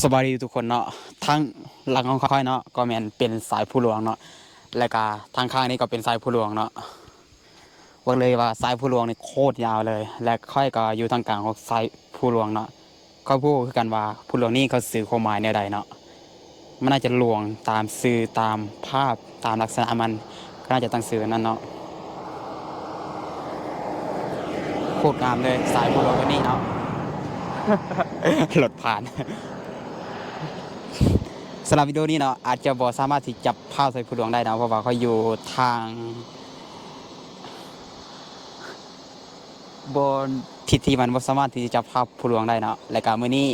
สวัสดีทุกคนเนาะทั้งหลังของค่อยเนาะก็แมนเป็นสายผู้หลวงเนาะและก็ทางข้างนี้ก็เป็นสายผู้หลวงเนาะบอกเลยว่าสายผู้หลวงนี่โคตรยาวเลย และค่อยก็อยู่ทางกลางของสายผู้หลวงเนาะเขาพูดคือกันว่าผู้หลวงนี่เขาสื่อความหมายแนวใดเนาะมันน่าจะหลวงตามสื่อตามภาพตามลักษณะมันก็น่าจะตั้งสื่อนั่นเนาะโคตรงามเลยสายผู้หลวงตัวนี้เนาะ หลดผ่านสำหรับวิดีโอนี้เนาะอาจจะบอสามารถที่จับภาพใส่ผู้หลวงได้นะเพราะว่าเขาอยู่ทางบนทิศที่มันบ่สามารถที่จะจับภาพผู้หลวงได้เนาะและการมื้อนี้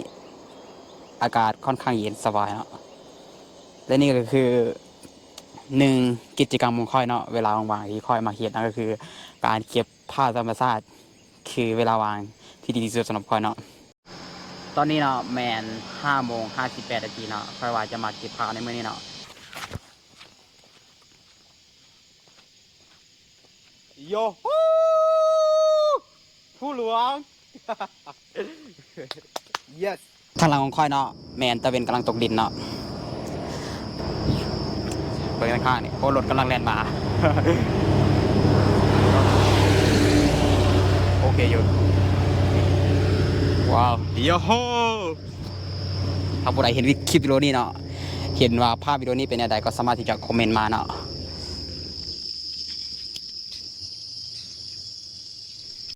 อากาศค่อนข้างเย็นสบายเนาะและนี่ก็คือหนึ่งกิจกรรมของค่อยเนาะเวลาว่างๆที่ค่อยมาเฮ็ดนั่นก็คือ การเก็บภาพธรรมชาติคือเวลาว่างที่ดีที่สุดสำหรับค่อยเนาะ ตอนนี้เนาะแมนห้าโมงห้าสิบแปดนาทีเนาะค่อยว่าจะมาเก็บผ้าในมื้อนี้เนาะโยฮู้ผู้หลวง yes ทางหลังของค่อยเนาะแมนตะเวนกำลังตกดินเนาะเปิดข้างๆนี่โอ้รถกำลังแล่นมา โอเคอยู่ ว้าวโยโฮถ้าผู้ใดเห็นวิคลิปวิดีโอนี้เนาะเห็นว่าภาพวิดีโอนี้เป็นอะไรก็สามารถที่จะคอมเมนต์มาเนาะ